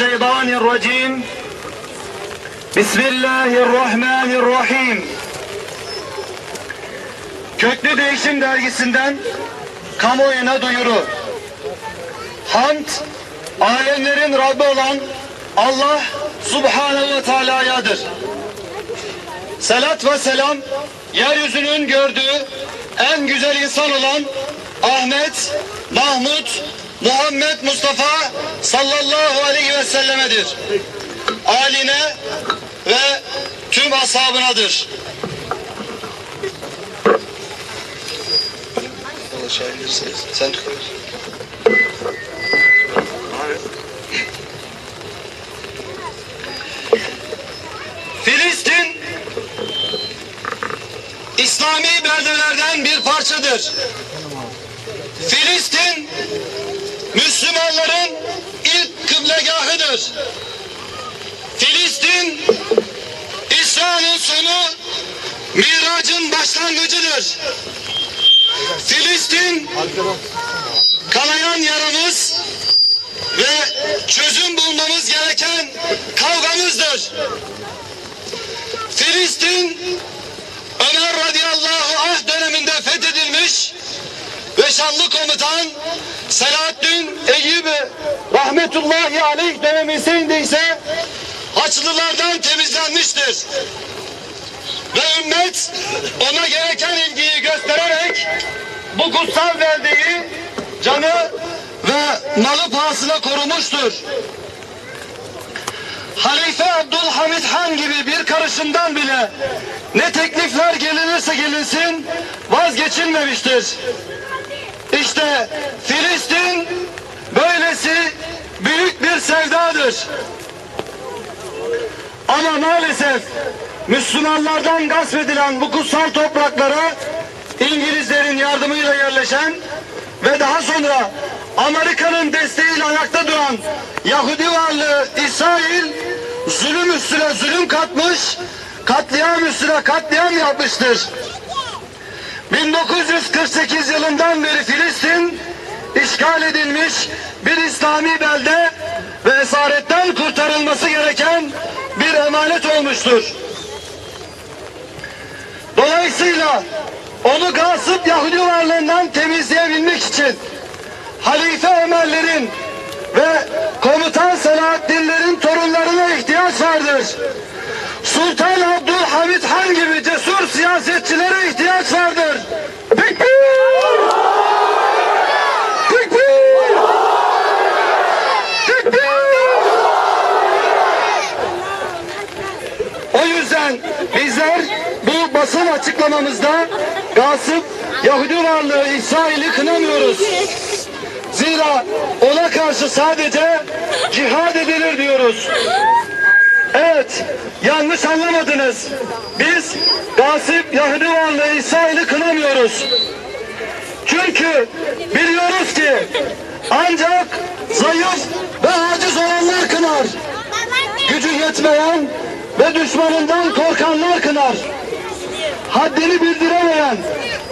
الشيطان الرجيم بسم الله الرحمن الرحيم Köklü Değişim Dergisi'nden kamuoyuna duyuru. Hamd, alemlerin Rabbi olan Allah Subhanahu ve Teala'yadır. Selat ve selam, yeryüzünün gördüğü en güzel insan olan Ahmet, Mahmut, Muhammed Mustafa sallallahu aleyhi ve sellemedir. Aline ve tüm ashabınadır. Sen. Filistin İslami beldelerden bir parçadır. Filistin Müslümanların kıblegahıdır. Filistin İsa'nın sonu miracın başlangıcıdır. Filistin kanayan yaramız ve çözüm bulmamız gereken kavgamızdır. Filistin Ömer radıyallahu anh döneminde fethedilmiş ve şanlı komutan Selahaddin Eyyubi rahmetullahi aleyh döneminde ise Haçlılardan temizlenmiştir. Ve ümmet ona gereken ilgiyi göstererek bu kutsal beldeyi canı ve malı pahasına korumuştur. Halife Abdülhamit Han gibi bir karışımdan bile ne teklifler gelinirse gelinsin vazgeçilmemiştir. İşte Filistin böylesi büyük bir sevdadır. Ama maalesef Müslümanlardan gasp edilen bu kutsal topraklara İngilizlerin yardımıyla yerleşen ve daha sonra Amerika'nın desteğiyle ayakta duran Yahudi varlığı İsrail zulüm üstüne zulüm katmış, katliam üstüne katliam yapmıştır. 1948 yılından beri Filistin işgal edilmiş bir İslami belde ve esaretten kurtarılması gereken bir emanet olmuştur. Dolayısıyla onu gasıp Yahudi varlığından temizleyebilmek için Halife Ömerlerin ve Komutan Selahaddinlerin torunlarına ihtiyaç vardır. Sultan Abdülhamit Han gibi cesur siyasetçilere ihtiyaç vardır. O yüzden bizler bu basın açıklamamızda gasıp Yahudi varlığı İsrail'i kınamıyoruz. Zira ona karşı sadece cihad edilir diyoruz. Evet, yanlış anlamadınız. Biz gasip Yahudi varlığı İsrail'i kınamıyoruz. Çünkü biliyoruz ki ancak zayıf ve aciz olanlar kınar. Gücü yetmeyen ve düşmanından korkanlar kınar. Haddini bildiremeyen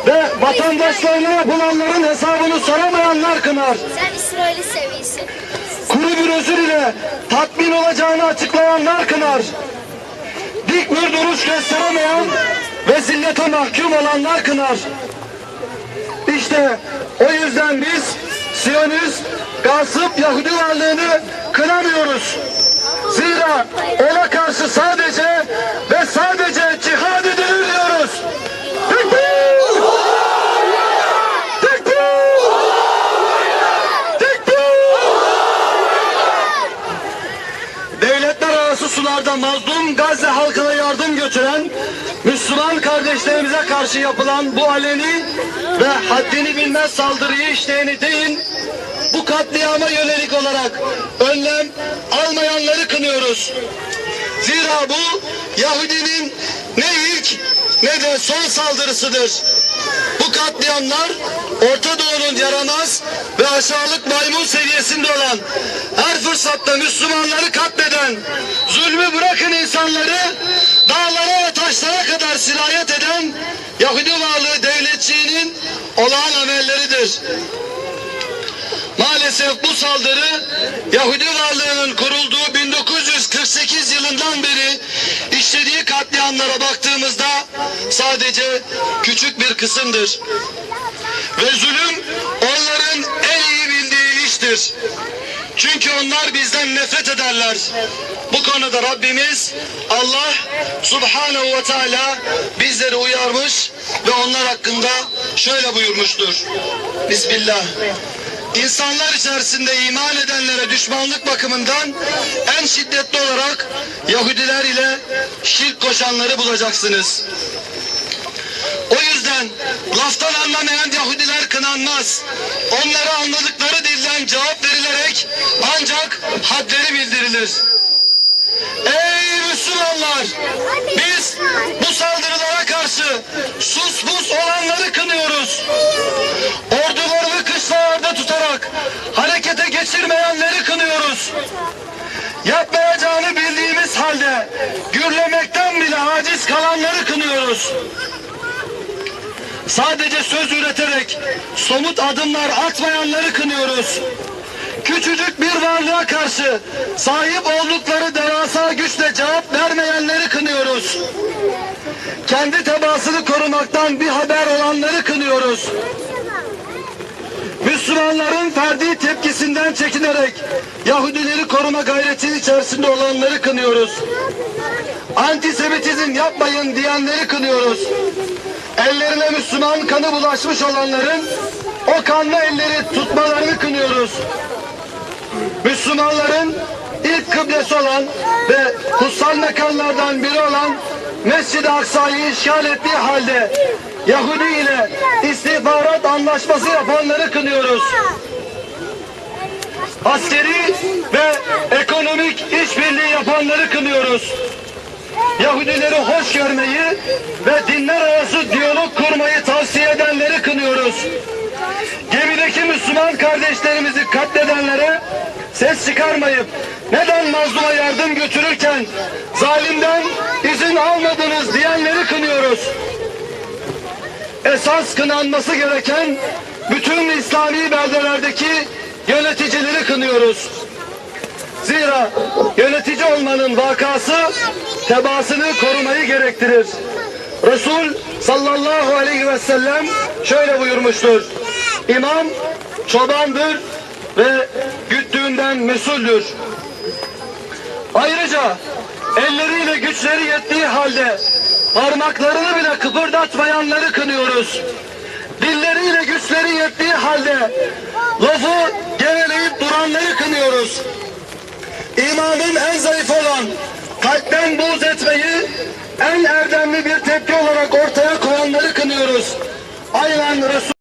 ve vatandaşlarına yapılanların hesabını soramayanlar kınar. Sen İsrail'i seviyorsun. Kuru bir özür ile tatmin olacağını açıklayanlar kınar. Dik bir duruş gösteremeyen ve zillete mahkum olanlar kınar. İşte o yüzden biz Siyonist, gasıp Yahudi varlığını kınamıyoruz. Zira ona karşı sadece ve sadece cihad edilir diyoruz. Tekbir! Tekbir! Tekbir! Devletler arası sularda mazlum Gazze halkına yardım götüren Müslüman kardeşlerimize karşı yapılan bu aleni ve haddini bilmez saldırıyı işleyeni değil, bu katliama yönelik olarak önlem almayanları kınıyoruz. Zira bu Yahudinin ne ilk ne de son saldırısıdır. Bu katliamlar Orta Doğu'nun yaramaz ve aşağılık maymun seviyesinde olan her fırsatta Müslümanları katleden, zulmü bırakın insanları dağlara ve taşlara kadar sirayet eden Yahudi varlığı devletçiğinin olağan amelleridir. Maalesef bu saldırı Yahudi varlığının kurulduğu 1948 yılından beri işlediği katliamlara baktığımızda sadece küçük bir kısımdır. Ve zulüm onların en iyi bildiği iştir. Çünkü onlar bizden nefret ederler. Bu konuda Rabbimiz Allah Subhanahu ve Teala bizleri uyarmış ve onlar hakkında şöyle buyurmuştur. Bismillah. İnsanlar içerisinde iman edenlere düşmanlık bakımından en şiddetli olarak Yahudiler ile şirk koşanları bulacaksınız. Yüzden laftan anlamayan Yahudiler kınanmaz. Onlara anladıkları dilden cevap verilerek ancak hadleri bildirilir. Ey Müslümanlar! Biz bu saldırılara karşı sus pus olanları kınıyoruz. Ordularını kışlalarda tutarak harekete geçirmeyenleri kınıyoruz. Yapmayacağını bildiğimiz halde gürlemekten bile aciz kalanları kınıyoruz. Sadece söz üreterek somut adımlar atmayanları kınıyoruz. Küçücük bir varlığa karşı sahip oldukları devasa güçle cevap vermeyenleri kınıyoruz. Kendi tebaasını korumaktan bir haber olanları kınıyoruz. Müslümanların ferdi tepkisinden çekinerek Yahudileri koruma gayreti içerisinde olanları kınıyoruz. Antisemitizm yapmayın diyenleri kınıyoruz. Ellerine Müslüman kanı bulaşmış olanların o kanlı elleri tutmalarını kınıyoruz. Müslümanların ilk kıblesi olan ve kutsal mekanlardan biri olan Mescid-i Aksa'yı işgal ettiği halde Yahudi ile istihbarat anlaşması yapanları kınıyoruz. Askeri ve ekonomik işbirliği yapanları kınıyoruz. Yahudileri hoş görmeyi ve dinler arası diyalog kurmayı tavsiye edenleri kınıyoruz. Gemideki Müslüman kardeşlerimizi katledenlere ses çıkarmayıp neden mazluma yardım götürürken zalimden izin almadınız diyenleri kınıyoruz. Esas kınanması gereken bütün İslami beldelerdeki yöneticileri kınıyoruz. Zira yönetici olmanın vakası tebaasını korumayı gerektirir. Resul sallallahu aleyhi ve sellem şöyle buyurmuştur. İmam çobandır ve güttüğünden mesuldür. Ayrıca elleriyle güçleri yettiği halde parmaklarını bile kıpırdatmayanları kınıyoruz. Dilleriyle güçleri yettiği halde lafı geveleyip duranları kınıyoruz. İmanın en zayıf olan kalpten buğz etmeyi en erdemli bir tepki olarak ortaya koyanları kınıyoruz. Aynen Resul